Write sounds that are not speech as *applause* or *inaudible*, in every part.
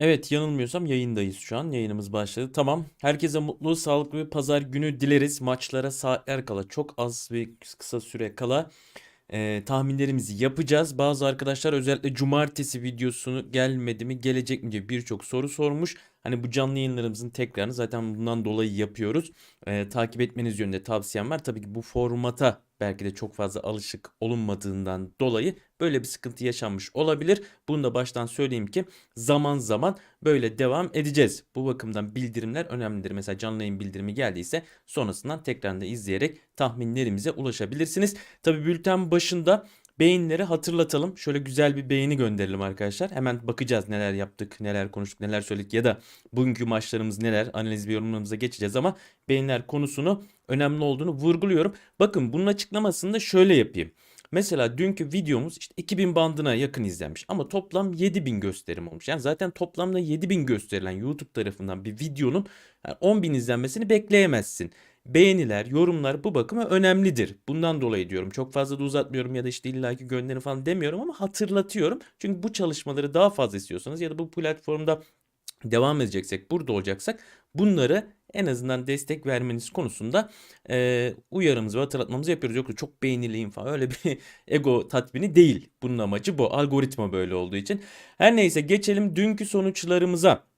Evet, yanılmıyorsam yayındayız şu an. Yayınımız başladı. Tamam. Herkese mutlu, sağlıklı bir pazar günü dileriz. Maçlara saatler kala, çok az bir kısa süre kala e, tahminlerimizi yapacağız. Bazı arkadaşlar özellikle cumartesi videosunu gelmedi mi, gelecek mi diye birçok soru sormuş. Hani bu canlı yayınlarımızın tekrarını zaten bundan dolayı yapıyoruz. E, takip etmeniz yönünde tavsiyem var. Tabii ki bu formata belki de çok fazla alışık olunmadığından dolayı böyle bir sıkıntı yaşanmış olabilir. Bunu da baştan söyleyeyim ki zaman zaman böyle devam edeceğiz. Bu bakımdan bildirimler önemlidir. Mesela canlı yayın bildirimi geldiyse sonrasından tekrar da izleyerek tahminlerimize ulaşabilirsiniz. Tabi bülten başında Beğenileri hatırlatalım. Şöyle güzel bir beğeni gönderelim arkadaşlar. Hemen bakacağız neler yaptık, neler konuştuk, neler söyledik ya da bugünkü maçlarımız neler analiz ve yorumlarımıza geçeceğiz ama beğeniler konusunu önemli olduğunu vurguluyorum. Bakın bunun açıklamasını da şöyle yapayım. Mesela dünkü videomuz işte 2000 bandına yakın izlenmiş ama toplam 7000 gösterim olmuş. Yani zaten toplamda 7000 gösterilen YouTube tarafından bir videonun yani 10.000 izlenmesini bekleyemezsin beğeniler, yorumlar bu bakıma önemlidir. Bundan dolayı diyorum. Çok fazla da uzatmıyorum ya da işte illaki gönderin falan demiyorum ama hatırlatıyorum. Çünkü bu çalışmaları daha fazla istiyorsanız ya da bu platformda devam edeceksek, burada olacaksak bunları en azından destek vermeniz konusunda e, uyarımızı ve hatırlatmamızı yapıyoruz. Yoksa çok beğenileyim falan öyle bir *laughs* ego tatmini değil. Bunun amacı bu. Algoritma böyle olduğu için. Her neyse geçelim dünkü sonuçlarımıza.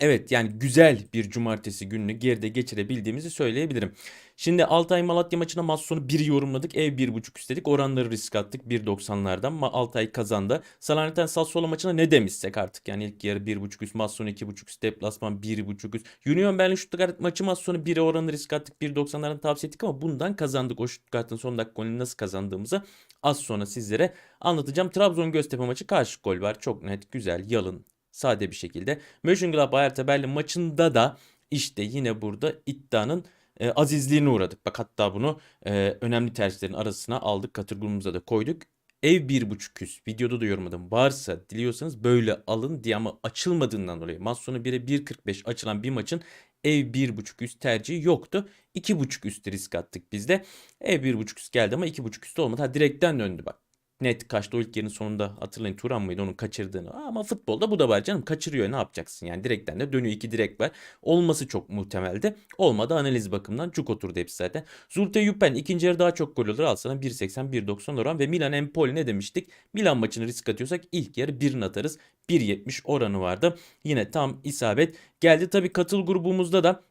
Evet yani güzel bir cumartesi gününü geride geçirebildiğimizi söyleyebilirim. Şimdi Altay Malatya maçına maç sonu 1 yorumladık. Ev 1.5 istedik. Oranları risk attık 1.90'lardan. Altay kazandı. Salernitana Sassuolo maçına ne demişsek artık. Yani ilk yarı 1.5 üst, maç sonu 2.5 üst, deplasman 1.5 üst. Union Berlin Stuttgart maçı maç sonu 1'e oranı risk attık. 1.90'lardan tavsiye ettik ama bundan kazandık. O Stuttgart'ın son dakika golünü nasıl kazandığımızı az sonra sizlere anlatacağım. Trabzon Göztepe maçı karşı gol var. Çok net, güzel, yalın, Sade bir şekilde. Mönchengladbach Hertha Berlin maçında da işte yine burada iddianın e, azizliğine uğradık. Bak hatta bunu e, önemli tercihlerin arasına aldık. Grubumuza da koyduk. Ev 1.5 üst. Videoda da yorumladım. Varsa diliyorsanız böyle alın diye ama açılmadığından dolayı. Maç sonu 1'e 1.45 açılan bir maçın ev 1.5 üst tercihi yoktu. 2.5 üst risk attık biz de. Ev 1.5 üst geldi ama 2.5 üst olmadı. Ha direkten döndü bak net kaçtı. O ilk yarının sonunda hatırlayın Turan mıydı onun kaçırdığını. Ama futbolda bu da var canım. Kaçırıyor ne yapacaksın yani direkten de dönüyor iki direk var. Olması çok muhtemeldi. Olmadı analiz bakımından cuk oturdu hepsi zaten. Zulte Yupen ikinci yarı daha çok gol olur. Al sana 1.80 1.90 oran ve Milan Empoli ne demiştik? Milan maçını risk atıyorsak ilk yarı 1'ini atarız. 1.70 oranı vardı. Yine tam isabet geldi. Tabii katıl grubumuzda da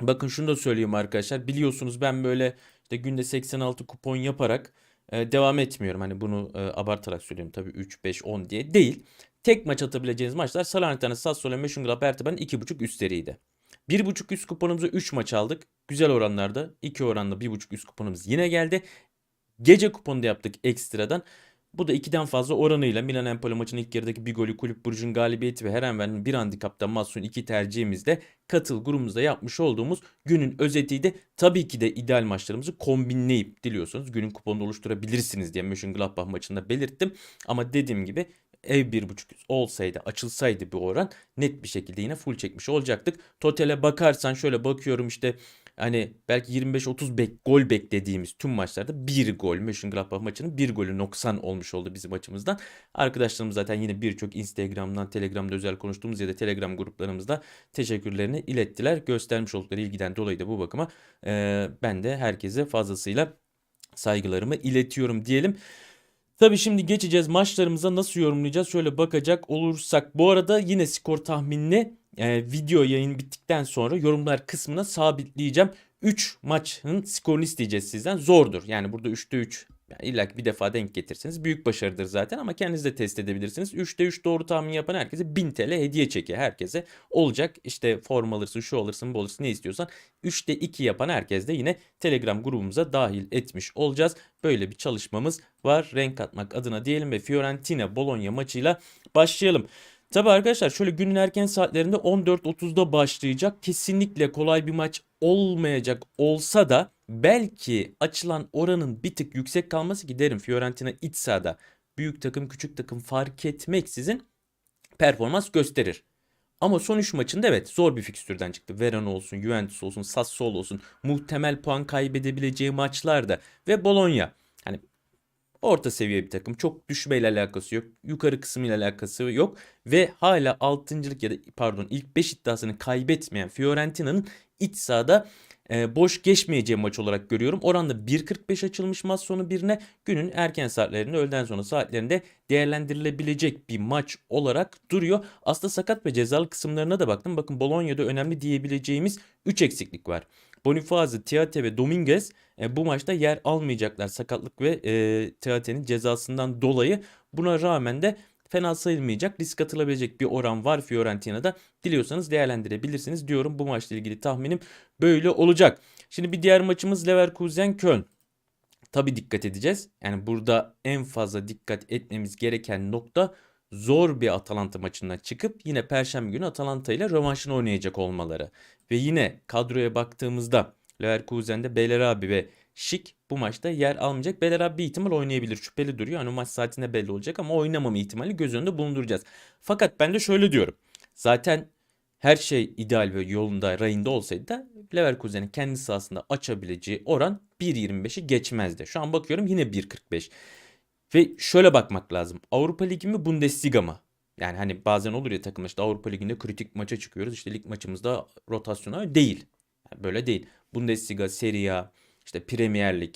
bakın şunu da söyleyeyim arkadaşlar. Biliyorsunuz ben böyle işte günde 86 kupon yaparak e, devam etmiyorum. Hani bunu e, abartarak söylüyorum tabii 3, 5, 10 diye değil. Tek maç atabileceğiniz maçlar Salernitana, Sassuolo, Mönchengladbach, Erteben'in 2.5 üstleriydi. 1.5 üst kuponumuzu 3 maç aldık. Güzel oranlarda. 2 oranla 1.5 üst kuponumuz yine geldi. Gece kuponu da yaptık ekstradan. Bu da 2'den fazla oranıyla Milan Empoli maçının ilk yarıdaki bir golü Kulüp Burcu'nun galibiyeti ve Herenven'in bir handikapta Masson 2 tercihimizde katıl grubumuzda yapmış olduğumuz günün özetiydi. Tabii ki de ideal maçlarımızı kombinleyip diliyorsanız günün kuponunu oluşturabilirsiniz diye Mönchengladbach maçında belirttim. Ama dediğim gibi ev 1.5 olsaydı açılsaydı bir oran net bir şekilde yine full çekmiş olacaktık. Totale bakarsan şöyle bakıyorum işte hani belki 25-30 bek, gol beklediğimiz tüm maçlarda bir gol. Mönchengladbach maçının bir golü noksan olmuş oldu bizim açımızdan. Arkadaşlarımız zaten yine birçok Instagram'dan, Telegram'da özel konuştuğumuz ya da Telegram gruplarımızda teşekkürlerini ilettiler. Göstermiş oldukları ilgiden dolayı da bu bakıma e, ben de herkese fazlasıyla saygılarımı iletiyorum diyelim. Tabii şimdi geçeceğiz maçlarımıza nasıl yorumlayacağız şöyle bakacak olursak. Bu arada yine skor tahminini e, video yayın bittikten sonra yorumlar kısmına sabitleyeceğim. 3 maçın skorunu isteyeceğiz sizden. Zordur. Yani burada 3'te 3 yani illa bir defa denk getirseniz büyük başarıdır zaten ama kendiniz de test edebilirsiniz. 3'te 3 doğru tahmin yapan herkese 1000 TL hediye çeki herkese olacak. İşte form alırsın, şu alırsın, bu alırsın ne istiyorsan. 3'te 2 yapan herkes de yine Telegram grubumuza dahil etmiş olacağız. Böyle bir çalışmamız var. Renk atmak adına diyelim ve Fiorentina Bologna maçıyla başlayalım. Tabi arkadaşlar şöyle günün erken saatlerinde 14.30'da başlayacak. Kesinlikle kolay bir maç olmayacak olsa da belki açılan oranın bir tık yüksek kalması ki derim Fiorentina iç sahada büyük takım küçük takım fark etmeksizin performans gösterir. Ama son 3 maçında evet zor bir fikstürden çıktı. Verona olsun, Juventus olsun, Sassuolo olsun. Muhtemel puan kaybedebileceği maçlarda ve Bologna. Hani Orta seviye bir takım. Çok düşmeyle alakası yok. Yukarı kısmıyla alakası yok. Ve hala 6.lık ya da pardon ilk 5 iddiasını kaybetmeyen Fiorentina'nın iç sahada e, boş geçmeyeceği maç olarak görüyorum. Oranda 1.45 açılmış maç sonu birine günün erken saatlerinde öğleden sonra saatlerinde değerlendirilebilecek bir maç olarak duruyor. Aslında sakat ve cezalı kısımlarına da baktım. Bakın Bologna'da önemli diyebileceğimiz 3 eksiklik var. Bonifazi, Tiate ve Dominguez e, bu maçta yer almayacaklar sakatlık ve e, Tiate'nin cezasından dolayı. Buna rağmen de fena sayılmayacak, risk atılabilecek bir oran var Fiorentina'da. Diliyorsanız değerlendirebilirsiniz diyorum. Bu maçla ilgili tahminim böyle olacak. Şimdi bir diğer maçımız Leverkusen Köln. Tabi dikkat edeceğiz. Yani burada en fazla dikkat etmemiz gereken nokta zor bir Atalanta maçından çıkıp yine Perşembe günü Atalanta ile rövanşını oynayacak olmaları. Ve yine kadroya baktığımızda Leverkusen'de Belerabi ve Şik bu maçta yer almayacak. Belerabi bir ihtimal oynayabilir. Şüpheli duruyor. Hani maç saatinde belli olacak ama oynamama ihtimali göz önünde bulunduracağız. Fakat ben de şöyle diyorum. Zaten her şey ideal ve yolunda, rayında olsaydı da Leverkusen'in kendi sahasında açabileceği oran 1.25'i geçmezdi. Şu an bakıyorum yine 1.45. Ve şöyle bakmak lazım. Avrupa Ligi mi Bundesliga mı? Yani hani bazen olur ya takımlar işte Avrupa Ligi'nde kritik maça çıkıyoruz. İşte lig maçımızda rotasyona değil. Yani böyle değil. Bundesliga, Serie A, işte Premier Lig,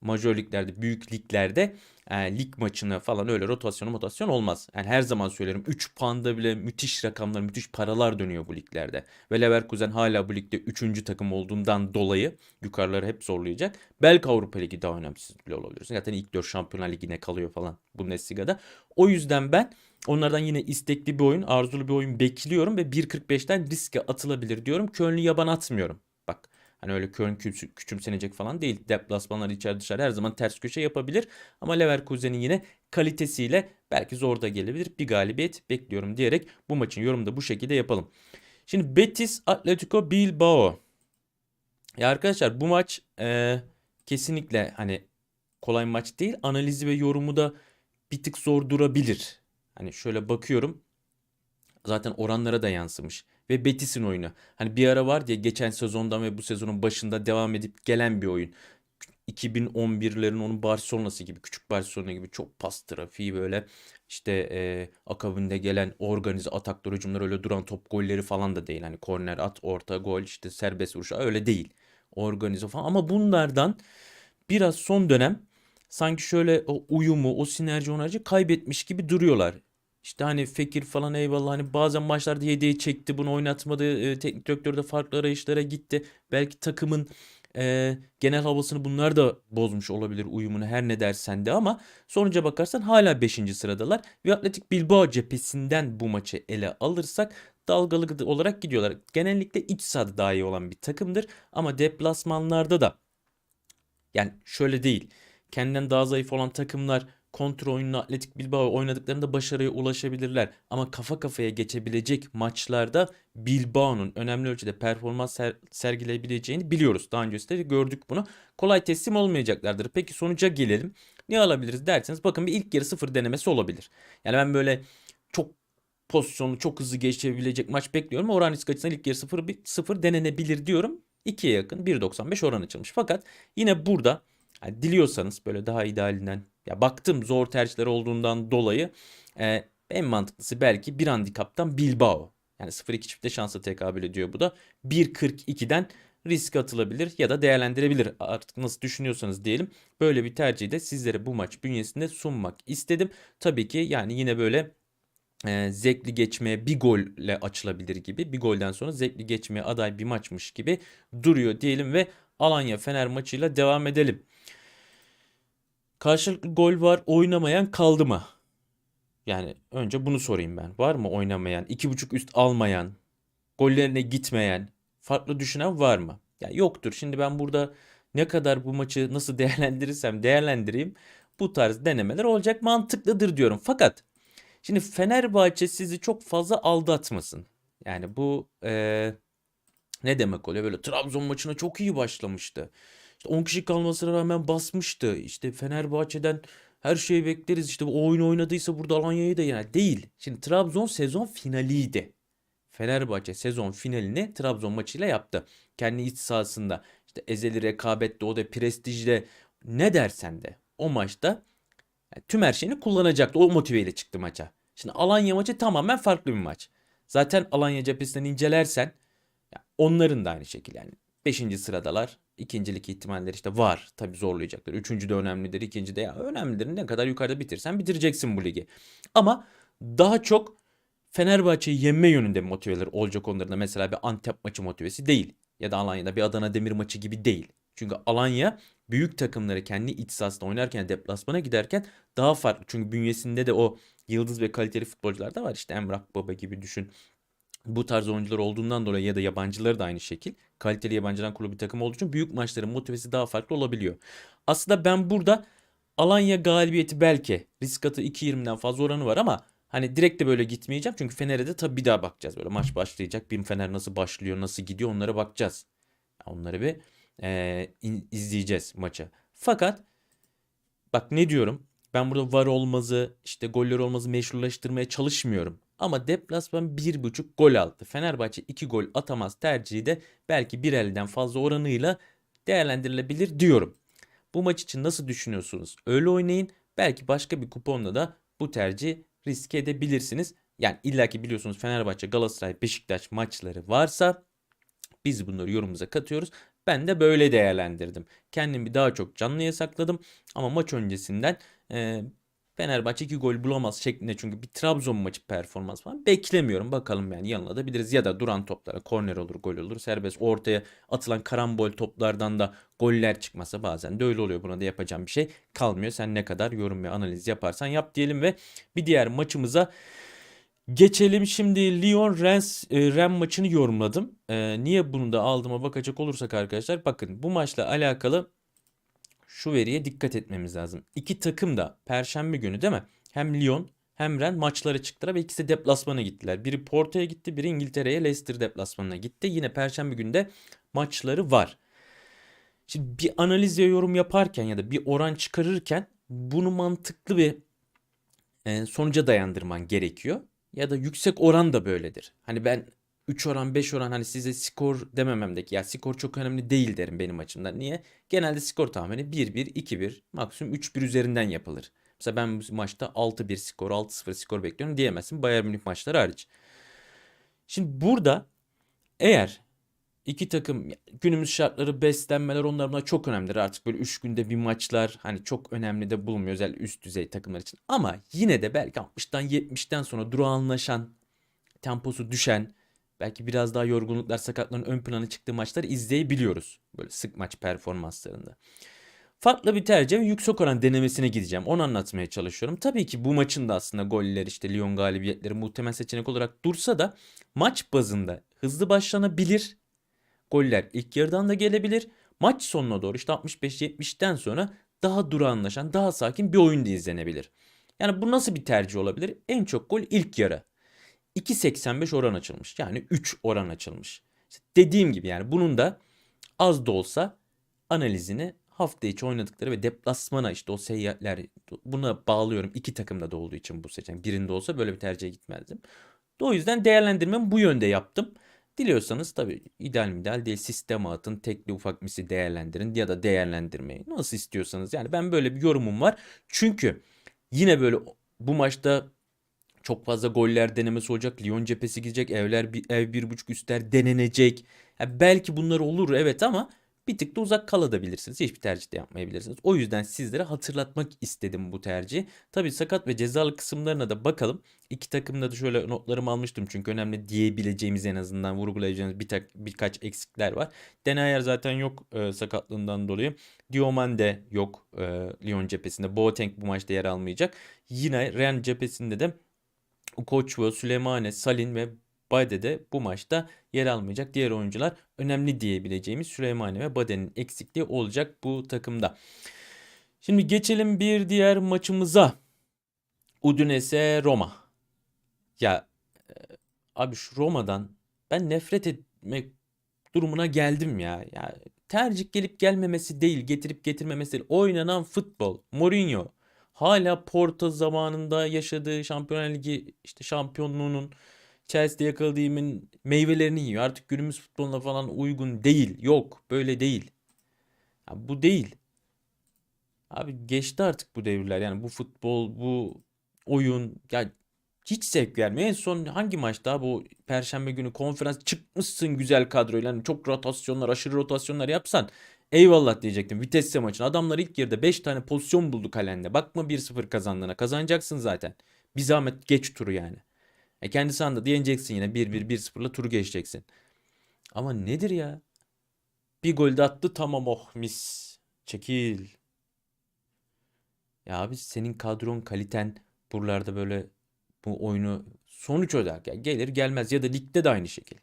major liglerde, büyük liglerde e, lig maçına falan öyle rotasyon rotasyon olmaz. Yani her zaman söylerim 3 puanda bile müthiş rakamlar, müthiş paralar dönüyor bu liglerde. Ve Leverkusen hala bu ligde 3. takım olduğundan dolayı yukarıları hep zorlayacak. Belki Avrupa Ligi daha önemsiz bile olabilir. Zaten ilk 4 Şampiyonlar Ligi'ne kalıyor falan Bundesliga'da. O yüzden ben onlardan yine istekli bir oyun, arzulu bir oyun bekliyorum ve 1.45'ten riske atılabilir diyorum. Köln'ü yaban atmıyorum. Hani öyle Köln küçü- küçümsenecek falan değil. Deplasmanlar içeri dışarı her zaman ters köşe yapabilir. Ama Leverkusen'in yine kalitesiyle belki zor da gelebilir. Bir galibiyet bekliyorum diyerek bu maçın yorumunu da bu şekilde yapalım. Şimdi Betis Atletico Bilbao. Ya arkadaşlar bu maç e, kesinlikle hani kolay maç değil. Analizi ve yorumu da bir tık zor durabilir. Hani şöyle bakıyorum. Zaten oranlara da yansımış ve Betis'in oyunu. Hani bir ara var diye geçen sezondan ve bu sezonun başında devam edip gelen bir oyun. 2011'lerin onun Barcelona'sı gibi küçük Barcelona gibi çok pas trafiği böyle işte e, akabinde gelen organize ataklar hücumlar öyle duran top golleri falan da değil. Hani korner at orta gol işte serbest vuruş öyle değil. Organize falan ama bunlardan biraz son dönem sanki şöyle o uyumu o sinerji onarcı kaybetmiş gibi duruyorlar. İşte hani Fekir falan eyvallah hani bazen maçlarda yedeği çekti bunu oynatmadı. E, teknik direktör de farklı arayışlara gitti. Belki takımın e, genel havasını bunlar da bozmuş olabilir uyumunu her ne dersen de ama sonuca bakarsan hala 5. sıradalar. Ve Atletik Bilbao cephesinden bu maçı ele alırsak dalgalı olarak gidiyorlar. Genellikle iç sahada daha iyi olan bir takımdır ama deplasmanlarda da yani şöyle değil. Kendinden daha zayıf olan takımlar kontrol oyununu Atletik Bilbao oynadıklarında başarıya ulaşabilirler. Ama kafa kafaya geçebilecek maçlarda Bilbao'nun önemli ölçüde performans ser sergileyebileceğini biliyoruz. Daha öncesinde de gördük bunu. Kolay teslim olmayacaklardır. Peki sonuca gelelim. Ne alabiliriz derseniz bakın bir ilk yarı sıfır denemesi olabilir. Yani ben böyle çok pozisyonu çok hızlı geçebilecek maç bekliyorum. Oran risk açısından ilk yarı sıfır, sıfır denenebilir diyorum. 2'ye yakın 1.95 oran açılmış. Fakat yine burada yani diliyorsanız böyle daha idealinden ya baktım zor tercihler olduğundan dolayı e, en mantıklısı belki bir handikaptan Bilbao. Yani 0-2 çifte şansa tekabül ediyor bu da. 1.42'den risk atılabilir ya da değerlendirebilir. Artık nasıl düşünüyorsanız diyelim. Böyle bir tercihi de sizlere bu maç bünyesinde sunmak istedim. Tabii ki yani yine böyle e, zevkli geçmeye bir golle açılabilir gibi. Bir golden sonra zevkli geçmeye aday bir maçmış gibi duruyor diyelim ve Alanya Fener maçıyla devam edelim. Karşılıklı gol var oynamayan kaldı mı? Yani önce bunu sorayım ben. Var mı oynamayan, iki buçuk üst almayan, gollerine gitmeyen, farklı düşünen var mı? Ya yoktur. Şimdi ben burada ne kadar bu maçı nasıl *laughs* değerlendirirsem değerlendireyim bu tarz denemeler olacak mantıklıdır diyorum. Fakat şimdi Fenerbahçe sizi çok fazla aldatmasın. Yani bu ee, ne demek oluyor? Böyle Trabzon maçına çok iyi başlamıştı. İşte 10 kişi kalmasına rağmen basmıştı. İşte Fenerbahçe'den her şeyi bekleriz. İşte o oyun oynadıysa burada Alanya'yı da yener. Değil. Şimdi Trabzon sezon finaliydi. Fenerbahçe sezon finalini Trabzon maçıyla yaptı. Kendi iç sahasında işte ezeli rekabette o da prestijle ne dersen de o maçta Yani tüm her şeyini kullanacaktı. O motiveyle çıktı maça. Şimdi Alanya maçı tamamen farklı bir maç. Zaten Alanya cephesinden incelersen onların da aynı şekilde yani 5. sıradalar. İkincilik ihtimalleri işte var. Tabii zorlayacaklar. Üçüncü de önemlidir. ikinci de ya önemlidir. Ne kadar yukarıda bitirsen bitireceksin bu ligi. Ama daha çok Fenerbahçe'yi yenme yönünde motiveler olacak onların da. Mesela bir Antep maçı motivesi değil. Ya da Alanya'da bir Adana Demir maçı gibi değil. Çünkü Alanya büyük takımları kendi iç sahasında oynarken deplasmana giderken daha farklı. Çünkü bünyesinde de o yıldız ve kaliteli futbolcular da var. İşte Emrah Baba gibi düşün. Bu tarz oyuncular olduğundan dolayı ya da yabancıları da aynı şekil. Kaliteli yabancıdan kurulu bir takım olduğu için büyük maçların motivesi daha farklı olabiliyor. Aslında ben burada Alanya galibiyeti belki risk atı 2.20'den fazla oranı var ama hani direkt de böyle gitmeyeceğim. Çünkü Fener'e de tabii bir daha bakacağız. Böyle maç başlayacak. Bir Fener nasıl başlıyor, nasıl gidiyor onlara bakacağız. Onları bir e, izleyeceğiz maçı. Fakat bak ne diyorum? Ben burada var olmazı, işte goller olmazı meşrulaştırmaya çalışmıyorum. Ama deplasman 1.5 gol aldı. Fenerbahçe 2 gol atamaz tercihi de belki bir elden fazla oranıyla değerlendirilebilir diyorum. Bu maç için nasıl düşünüyorsunuz? Öyle oynayın. Belki başka bir kuponla da bu tercihi riske edebilirsiniz. Yani illaki biliyorsunuz Fenerbahçe, Galatasaray, Beşiktaş maçları varsa biz bunları yorumumuza katıyoruz. Ben de böyle değerlendirdim. Kendimi daha çok canlıya sakladım. Ama maç öncesinden e, Fenerbahçe 2 gol bulamaz şeklinde çünkü bir Trabzon maçı performans falan beklemiyorum. Bakalım yani yanılabiliriz ya da duran toplara korner olur, gol olur. Serbest ortaya atılan karambol toplardan da goller çıkmasa bazen de öyle oluyor. Buna da yapacağım bir şey kalmıyor. Sen ne kadar yorum ve analiz yaparsan yap diyelim ve bir diğer maçımıza Geçelim şimdi Lyon Rennes e, Ren maçını yorumladım. E, niye bunu da aldığıma bakacak olursak arkadaşlar bakın bu maçla alakalı şu veriye dikkat etmemiz lazım. İki takım da perşembe günü değil mi? Hem Lyon hem Ren maçlara çıktılar ve ikisi deplasmana gittiler. Biri Porto'ya gitti, biri İngiltere'ye Leicester deplasmanına gitti. Yine perşembe günü de maçları var. Şimdi bir analiz ve yorum yaparken ya da bir oran çıkarırken bunu mantıklı bir e, sonuca dayandırman gerekiyor ya da yüksek oran da böyledir. Hani ben 3 oran 5 oran hani size skor demememdeki ya skor çok önemli değil derim benim açımdan. Niye? Genelde skor tahmini 1-1, 2-1, maksimum 3-1 üzerinden yapılır. Mesela ben bu maçta 6-1 skor, 6-0 skor bekliyorum diyemezsin. Bayern Münih maçları hariç. Şimdi burada eğer iki takım günümüz şartları beslenmeler onlar bunlar çok önemlidir. Artık böyle 3 günde bir maçlar hani çok önemli de bulunmuyor özel üst düzey takımlar için. Ama yine de belki 60'tan 70'ten sonra durağanlaşan, temposu düşen, belki biraz daha yorgunluklar, sakatların ön plana çıktığı maçları izleyebiliyoruz. Böyle sık maç performanslarında. Farklı bir tercih yüksek oran denemesine gideceğim. Onu anlatmaya çalışıyorum. Tabii ki bu maçın da aslında goller işte Lyon galibiyetleri muhtemel seçenek olarak dursa da maç bazında hızlı başlanabilir. Goller ilk yarıdan da gelebilir. Maç sonuna doğru işte 65-70'ten sonra daha durağanlaşan, daha sakin bir oyun da izlenebilir. Yani bu nasıl bir tercih olabilir? En çok gol ilk yarı. 2.85 oran açılmış. Yani 3 oran açılmış. İşte dediğim gibi yani bunun da az da olsa analizini hafta içi oynadıkları ve deplasmana işte o seyahatler buna bağlıyorum. İki takımda da olduğu için bu seçenek. Birinde olsa böyle bir tercihe gitmezdim. O yüzden değerlendirmemi bu yönde yaptım. Diliyorsanız tabii ideal mi ideal değil sisteme atın tekli ufak misi değerlendirin ya da değerlendirmeyi nasıl istiyorsanız yani ben böyle bir yorumum var. Çünkü yine böyle bu maçta çok fazla goller denemesi olacak. Lyon cephesi gidecek. Evler bir ev bir buçuk üstler denenecek. Ya belki bunlar olur evet ama bir tık da uzak kalabilirsiniz. Hiçbir tercih de yapmayabilirsiniz. O yüzden sizlere hatırlatmak istedim bu tercihi. Tabii sakat ve cezalı kısımlarına da bakalım. İki takımda da şöyle notlarımı almıştım çünkü önemli diyebileceğimiz en azından vurgulayacağımız bir tak, birkaç eksikler var. Denayer zaten yok e, sakatlığından dolayı. Diomande yok e, Lyon cephesinde. Boateng bu maçta yer almayacak. Yine Ren cephesinde de Koçvo, Süleymane, Salin ve Bade de bu maçta yer almayacak. Diğer oyuncular önemli diyebileceğimiz Süleymane ve Bade'nin eksikliği olacak bu takımda. Şimdi geçelim bir diğer maçımıza. Udinese Roma. Ya e, abi şu Roma'dan ben nefret etmek durumuna geldim ya. Ya tercih gelip gelmemesi değil, getirip getirmemesi değil. Oynanan futbol. Mourinho hala Porto zamanında yaşadığı Şampiyonlar Ligi işte şampiyonluğunun Chelsea'de yakaladığı meyvelerini yiyor. Artık günümüz futboluna falan uygun değil. Yok böyle değil. Ya bu değil. Abi geçti artık bu devirler. Yani bu futbol, bu oyun ya hiç zevk vermiyor. En son hangi maçta bu Perşembe günü konferans çıkmışsın güzel kadroyla. Yani çok rotasyonlar, aşırı rotasyonlar yapsan eyvallah diyecektim. Vitesse maçın. Adamlar ilk yarıda 5 tane pozisyon buldu kalende. Bakma 1-0 kazandığına. Kazanacaksın zaten. Bir zahmet geç turu yani. E kendi sahanda yeneceksin yine 1-1 1-0'la turu geçeceksin. Ama nedir ya? Bir gol de attı tamam oh mis. Çekil. Ya abi senin kadron kaliten buralarda böyle bu oyunu sonuç öder. Ya gelir gelmez ya da ligde de aynı şekil.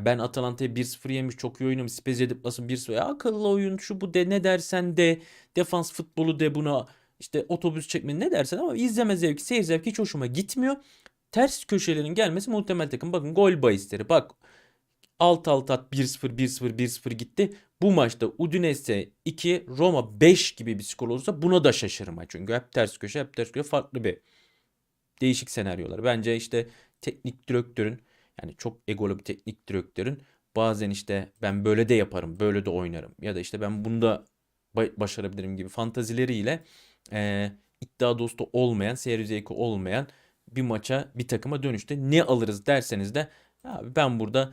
Ben Atalanta'ya 1-0 yemiş çok iyi oynamış. Spezia deplasın 1-0. Ya akıllı oyun şu bu de ne dersen de defans futbolu de buna işte otobüs çekme ne dersen ama izleme zevki seyir zevki hiç hoşuma gitmiyor. Ters köşelerin gelmesi muhtemel takım. Bakın gol bahisleri bak alt alt at 1-0 1-0 1-0 gitti. Bu maçta Udinese 2 Roma 5 gibi bir skor olursa buna da şaşırma. Çünkü hep ters köşe hep ters köşe farklı bir değişik senaryolar. Bence işte teknik direktörün yani çok egolu bir teknik direktörün bazen işte ben böyle de yaparım, böyle de oynarım ya da işte ben bunu da başarabilirim gibi fantazileriyle e, iddia dostu olmayan, seyir zevki olmayan bir maça, bir takıma dönüşte ne alırız derseniz de abi ben burada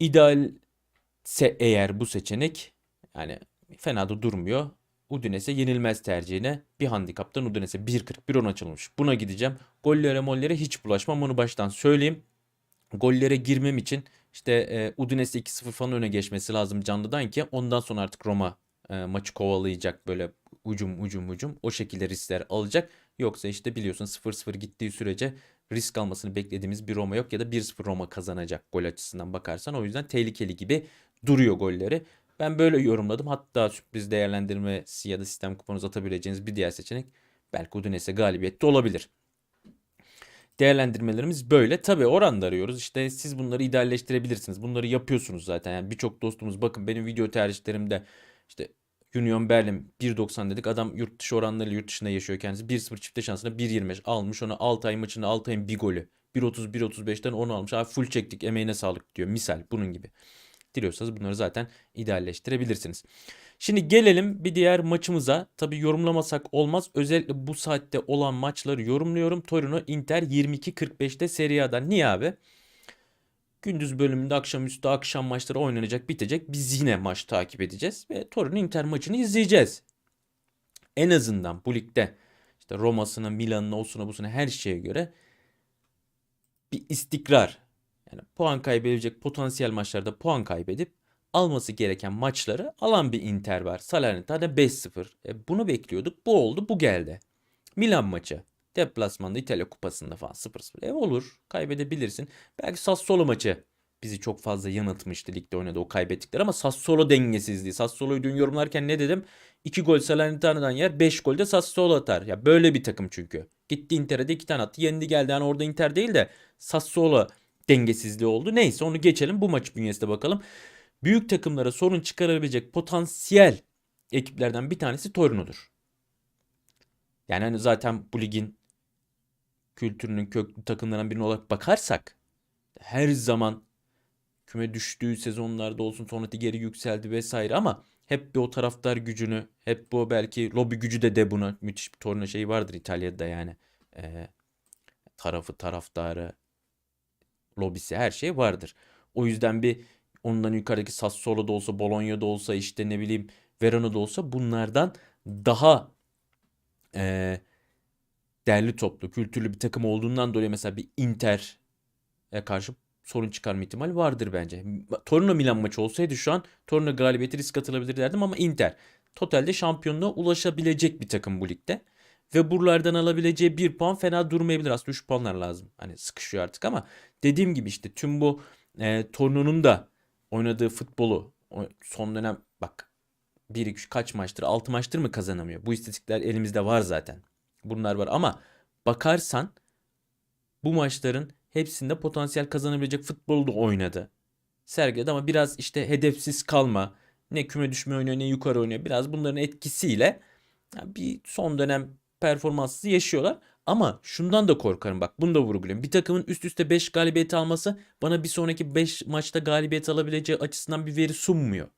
idealse eğer bu seçenek yani fena da durmuyor. Udinese yenilmez tercihine bir handikaptan Udinese 1.40 1.10 açılmış. Buna gideceğim. Gollere mollere hiç bulaşmam onu baştan söyleyeyim. Gollere girmem için işte e, Udinese 2-0 falan öne geçmesi lazım canlıdan ki ondan sonra artık Roma e, maçı kovalayacak böyle ucum ucum ucum o şekilde riskler alacak. Yoksa işte biliyorsun 0-0 gittiği sürece risk almasını beklediğimiz bir Roma yok ya da 1-0 Roma kazanacak gol açısından bakarsan. O yüzden tehlikeli gibi duruyor golleri. Ben böyle yorumladım. Hatta sürpriz değerlendirmesi ya da sistem kuponunuzu atabileceğiniz bir diğer seçenek belki Udinese galibiyette olabilir. Değerlendirmelerimiz böyle. Tabii oran da arıyoruz. İşte siz bunları idealleştirebilirsiniz. Bunları yapıyorsunuz zaten. Yani birçok dostumuz bakın benim video tercihlerimde işte Union Berlin 1.90 dedik. Adam yurt dışı oranlarıyla yurt dışında yaşıyor kendisi. 1-0 çifte şansına 1.25 almış. Ona Altay maçında Altay'ın bir golü. 1.30 1.35'ten 10 almış. Abi full çektik emeğine sağlık diyor. Misal bunun gibi. Diliyorsanız bunları zaten idealleştirebilirsiniz. Şimdi gelelim bir diğer maçımıza. Tabi yorumlamasak olmaz. Özellikle bu saatte olan maçları yorumluyorum. Torino Inter 22.45'te Serie A'dan. Niye abi? Gündüz bölümünde akşamüstü akşam maçları oynanacak bitecek. Biz yine maç takip edeceğiz ve Torino Inter maçını izleyeceğiz. En azından bu ligde işte Roma'sına, Milan'ına, olsuna, busuna her şeye göre bir istikrar. Yani puan kaybedebilecek potansiyel maçlarda puan kaybedip alması gereken maçları alan bir Inter var. Salernitana 5-0. E bunu bekliyorduk. Bu oldu, bu geldi. Milan maçı. Deplasmanda İtalya Kupası'nda falan 0-0. E olur. Kaybedebilirsin. Belki Sassuolo maçı bizi çok fazla yanıltmıştı ligde oynadı o kaybettikler ama Sassuolo dengesizliği. Sassuolo'yu dün yorumlarken ne dedim? 2 gol Salernitana'dan yer 5 gol de Sassuolo atar. Ya böyle bir takım çünkü. Gitti Inter'e de 2 tane attı. Yendi geldi. Yani orada Inter değil de Sassuolo dengesizliği oldu. Neyse onu geçelim. Bu maç bünyesinde bakalım. Büyük takımlara sorun çıkarabilecek potansiyel ekiplerden bir tanesi Torino'dur. Yani hani zaten bu ligin kültürünün köklü takımlarından birine olarak bakarsak her zaman küme düştüğü sezonlarda olsun sonra geri yükseldi vesaire ama hep bir o taraftar gücünü hep bu belki lobi gücü de de buna müthiş bir torna şeyi vardır İtalya'da yani ee, tarafı taraftarı lobisi her şey vardır. O yüzden bir ondan yukarıdaki Sassuolo'da olsa Bologna'da olsa işte ne bileyim Verona'da olsa bunlardan daha e, derli toplu, kültürlü bir takım olduğundan dolayı mesela bir Inter'e karşı sorun çıkarma ihtimali vardır bence. Torino Milan maçı olsaydı şu an Torino galibiyeti risk atılabilir derdim ama Inter totalde şampiyonluğa ulaşabilecek bir takım bu ligde. Ve buralardan alabileceği bir puan fena durmayabilir. Aslında 3 puanlar lazım. Hani sıkışıyor artık ama dediğim gibi işte tüm bu e, Torino'nun da oynadığı futbolu son dönem bak 1 2 kaç maçtır 6 maçtır mı kazanamıyor? Bu istatistikler elimizde var zaten. Bunlar var ama bakarsan bu maçların hepsinde potansiyel kazanabilecek futbolu da oynadı. Sergiledi ama biraz işte hedefsiz kalma, ne küme düşme oynuyor ne yukarı oynuyor. Biraz bunların etkisiyle bir son dönem performanssız yaşıyorlar. Ama şundan da korkarım bak bunu da vurgulayayım. Bir takımın üst üste 5 galibiyet alması bana bir sonraki 5 maçta galibiyet alabileceği açısından bir veri sunmuyor.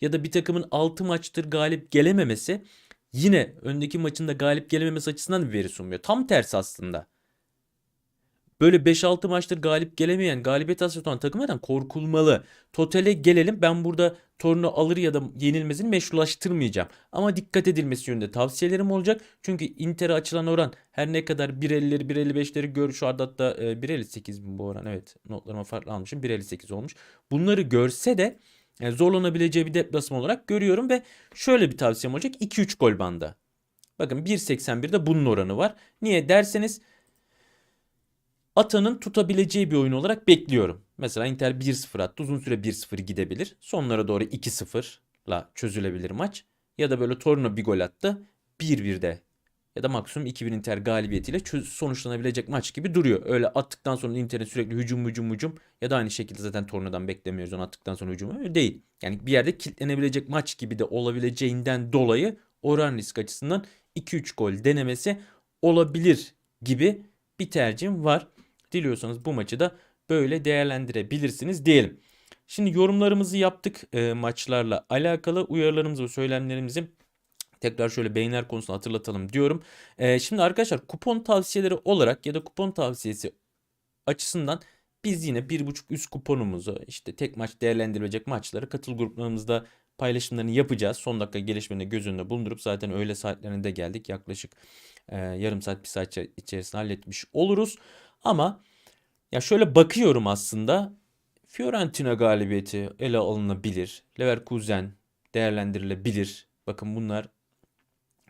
ya da bir takımın 6 maçtır galip gelememesi yine öndeki maçın da galip gelememesi açısından bir veri sunmuyor. Tam tersi aslında. Böyle 5-6 maçtır galip gelemeyen, galibiyet hasreti olan takımlardan korkulmalı. Totale gelelim. Ben burada Torino alır ya da yenilmesini meşrulaştırmayacağım. Ama dikkat edilmesi yönünde tavsiyelerim olacak. Çünkü Inter'e açılan oran her ne kadar 1.50'leri 1.55'leri gör şu anda hatta e, 1.58 mi bu oran? Evet notlarıma farklı almışım. 1.58 olmuş. Bunları görse de yani zorlanabileceği bir deplasman olarak görüyorum ve şöyle bir tavsiyem olacak. 2-3 gol banda. Bakın 1.81'de bunun oranı var. Niye derseniz Atanın tutabileceği bir oyun olarak bekliyorum. Mesela Inter 1-0 attı. Uzun süre 1-0 gidebilir. Sonlara doğru 2-0'la çözülebilir maç. Ya da böyle Torino bir gol attı. 1-1'de ya da maksimum 2-1 Inter galibiyetiyle sonuçlanabilecek maç gibi duruyor. Öyle attıktan sonra Inter'in sürekli hücum hücum hücum ya da aynı şekilde zaten Torino'dan beklemiyoruz onu attıktan sonra hücumu. Öyle değil. Yani bir yerde kilitlenebilecek maç gibi de olabileceğinden dolayı oran risk açısından 2-3 gol denemesi olabilir gibi bir tercihim var. Diliyorsanız bu maçı da böyle değerlendirebilirsiniz diyelim. Şimdi yorumlarımızı yaptık e, maçlarla alakalı uyarılarımızı ve söylemlerimizi tekrar şöyle beyinler konusunu hatırlatalım diyorum. E, şimdi arkadaşlar kupon tavsiyeleri olarak ya da kupon tavsiyesi açısından biz yine 1.5 üst kuponumuzu işte tek maç değerlendirilecek maçları katıl gruplarımızda paylaşımlarını yapacağız. Son dakika gelişmelerini göz önünde bulundurup zaten öğle saatlerinde geldik. Yaklaşık e, yarım saat bir saat içerisinde halletmiş oluruz. Ama ya şöyle bakıyorum aslında Fiorentina galibiyeti ele alınabilir. Leverkusen değerlendirilebilir. Bakın bunlar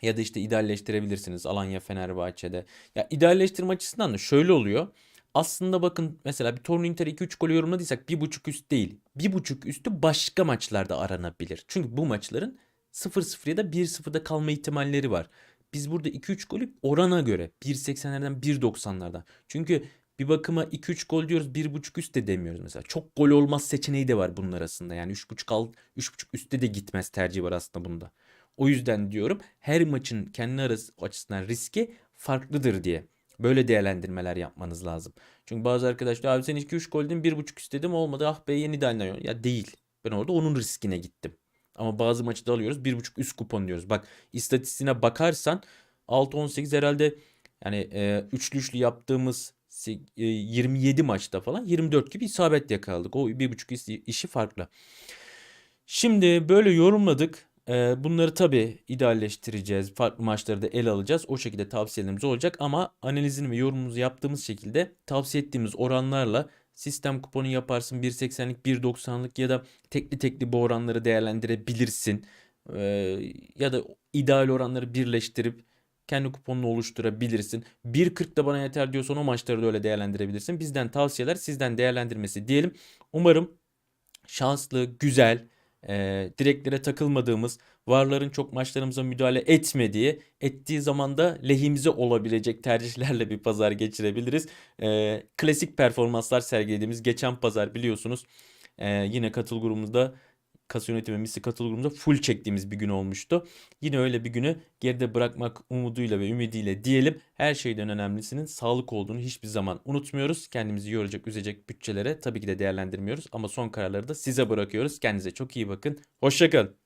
ya da işte idealleştirebilirsiniz Alanya Fenerbahçe'de. Ya idealleştirme açısından da şöyle oluyor. Aslında bakın mesela bir Torino Inter 2-3 gol yorumladıysak 1.5 üst değil. 1.5 üstü başka maçlarda aranabilir. Çünkü bu maçların 0-0 ya da 1-0'da kalma ihtimalleri var. Biz burada 2-3 golü orana göre 1.80'lerden 1.90'lardan. Çünkü bir bakıma 2-3 gol diyoruz 1.5 üst de demiyoruz mesela. Çok gol olmaz seçeneği de var bunun arasında. Yani 3.5 al 3.5 üstte de gitmez tercihi var aslında bunda. O yüzden diyorum her maçın kendi arası açısından riski farklıdır diye. Böyle değerlendirmeler yapmanız lazım. Çünkü bazı arkadaşlar abi sen 2-3 gol dedin 1.5 istedim olmadı ah be yeni idealden Ya değil. Ben orada onun riskine gittim. Ama bazı maçı da alıyoruz 1.5 üst kupon diyoruz. Bak istatistiğine bakarsan 6-18 herhalde yani e, üçlü üçlü yaptığımız se- e, 27 maçta falan 24 gibi isabet yakaladık. O 1.5 is- işi farklı. Şimdi böyle yorumladık. Ee, bunları tabii idealleştireceğiz. Farklı maçları da ele alacağız. O şekilde tavsiyelerimiz olacak ama analizini ve yorumumuzu yaptığımız şekilde tavsiye ettiğimiz oranlarla sistem kuponu yaparsın 1.80'lik 1.90'lık ya da tekli tekli bu oranları değerlendirebilirsin. Ee, ya da ideal oranları birleştirip kendi kuponunu oluşturabilirsin. 1.40 da bana yeter diyorsan o maçları da öyle değerlendirebilirsin. Bizden tavsiyeler sizden değerlendirmesi diyelim. Umarım şanslı, güzel, e, direklere takılmadığımız, varların çok maçlarımıza müdahale etmediği, ettiği zaman da lehimize olabilecek tercihlerle bir pazar geçirebiliriz. E, klasik performanslar sergilediğimiz geçen pazar biliyorsunuz e, yine katıl grubumuzda kasa yönetimi misli katıl grubumuzda full çektiğimiz bir gün olmuştu. Yine öyle bir günü geride bırakmak umuduyla ve ümidiyle diyelim. Her şeyden önemlisinin sağlık olduğunu hiçbir zaman unutmuyoruz. Kendimizi yoracak, üzecek bütçelere tabii ki de değerlendirmiyoruz. Ama son kararları da size bırakıyoruz. Kendinize çok iyi bakın. Hoşçakalın.